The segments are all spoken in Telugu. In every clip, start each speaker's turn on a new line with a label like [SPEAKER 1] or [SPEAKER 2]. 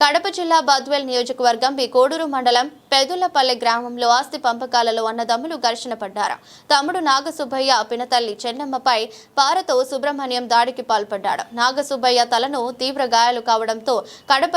[SPEAKER 1] కడప జిల్లా బద్వేల్ నియోజకవర్గం బి కోడూరు మండలం పెదులపల్లె గ్రామంలో ఆస్తి పంపకాలలో అన్నదమ్ములు ఘర్షణ పడ్డారు. తమ్ముడు నాగసుబ్బయ్య పినతల్లి చెన్నమ్మపై పారతో సుబ్రహ్మణ్యం దాడికి పాల్పడ్డాడు. నాగసుబ్బయ్య తలను తీవ్ర గాయాలు కావడంతో కడప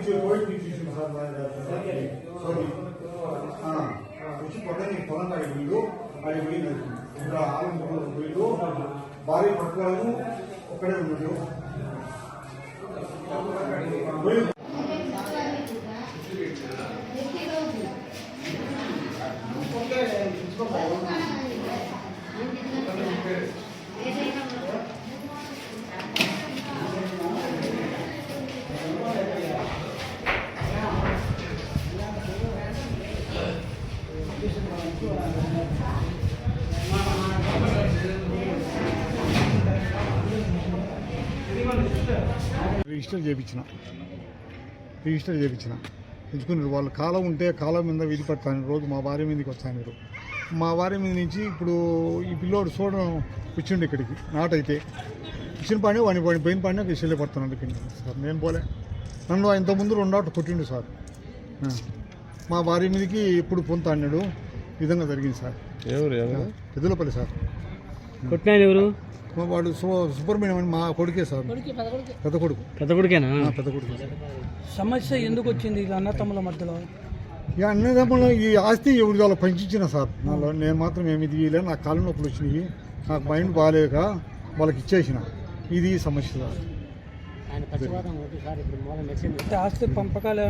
[SPEAKER 1] రిమ్స్ కు తరలించారు
[SPEAKER 2] కోవిడ్ నుంచి కోవిడ్ నుంచి ఇచ్చింది సార్ మా సారీ వచ్చి పక్కన పొలం కాడి వీళ్ళు అది పోయింది ఇక్కడ ఆలం వీళ్ళు భార్య పట్టుకోవడం ఒక్కడే ఉన్నాడు పోయి రిజిస్టర్ చేయించిన రిజిస్టర్ చేయించిన ఎంచుకున్నారు. వాళ్ళు కాలం ఉంటే కాలం మీద విధి పడతాను. రోజు మా భార్య మీదకి వస్తాను మా భార్య మీద నుంచి ఇప్పుడు ఈ పిల్లోడు చూడడం వచ్చిండు ఇక్కడికి. నాటైతే. ఇచ్చిన పని వాడిని వాడిని పోయిన పని నాకు ఇష్టలే పడుతున్నాడు సార్ నేను పోలే. నన్ను ఇంతకుముందు రెండు ఆట కొట్టిండు సార్. మా భార్య మీదకి ఎప్పుడు పొంత అన్నాడు. విధంగా జరిగింది సార్.
[SPEAKER 3] ఎవరు ఎవరు?
[SPEAKER 2] పెద్దలపల్లి సార్.
[SPEAKER 4] కొట్టినాయన ఎవరు?
[SPEAKER 2] మా వాడు సు- సుబ్రహ్మణ్యం అని మా కొడుకే సార్. పెద్ద కొడుకు.
[SPEAKER 4] పెద్ద కొడుకేనా?
[SPEAKER 2] పెద్ద కొడుకు.
[SPEAKER 5] సమస్య ఎందుకు వచ్చింది ఇలా అన్నతమ్ముల మధ్యలో?
[SPEAKER 2] ఇక అన్నదమ్ములు ఈ ఆస్తి ఎవరి వాళ్ళ పంచించిన సార్? నాలో నేను మాత్రం ఏమి ఇది ఇయ్యలే నాకు కాళ్ళ నొప్పులు వచ్చినాయి. నాకు మైండ్ బాగాలేక వాళ్ళకి ఇచ్చేసిన. ఇది సమస్య సార్.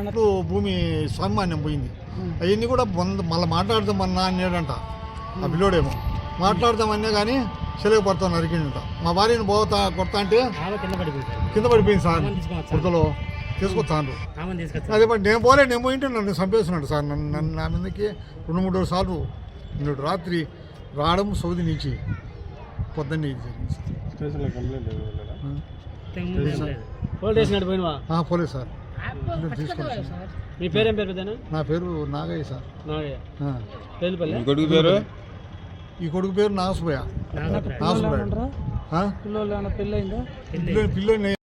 [SPEAKER 2] ఇప్పుడు భూమి స్వామిమాన్యం పోయింది. అవన్నీ కూడా మళ్ళీ మాట్లాడదామన్నా అన్నాడంట. ఆ పిల్లోడేమో. మాట్లాడదామన్నా కానీ సెలవు పడతా నరికిండంట మా భార్యను పోతా కొడతా అంటే
[SPEAKER 4] కింద పడిపోయింది
[SPEAKER 2] కింద పడిపోయింది సార్. కుర్తలో తీసుకొస్తాను అదే మరి నేను పోలే నేను పోయింటే నన్ను చంపేస్తున్నాడు సార్. నన్ను నన్ను నా మీదకి రెండు మూడు సార్లు నిన్నటి రాత్రి రావడం సౌది నుంచి పొద్దున్నే ఇది జరిగింది సార్.
[SPEAKER 4] మీ పేరేం పేరు పెద్దనా
[SPEAKER 2] నా పేరు నాగయ్య సార్.
[SPEAKER 4] నాగయ్య.
[SPEAKER 3] పేరు?
[SPEAKER 2] ఈ కొడుకు పేరు నాగసుబయ్య నాగసుబయ్య
[SPEAKER 5] పిల్లలు
[SPEAKER 2] పిల్లని పిల్లని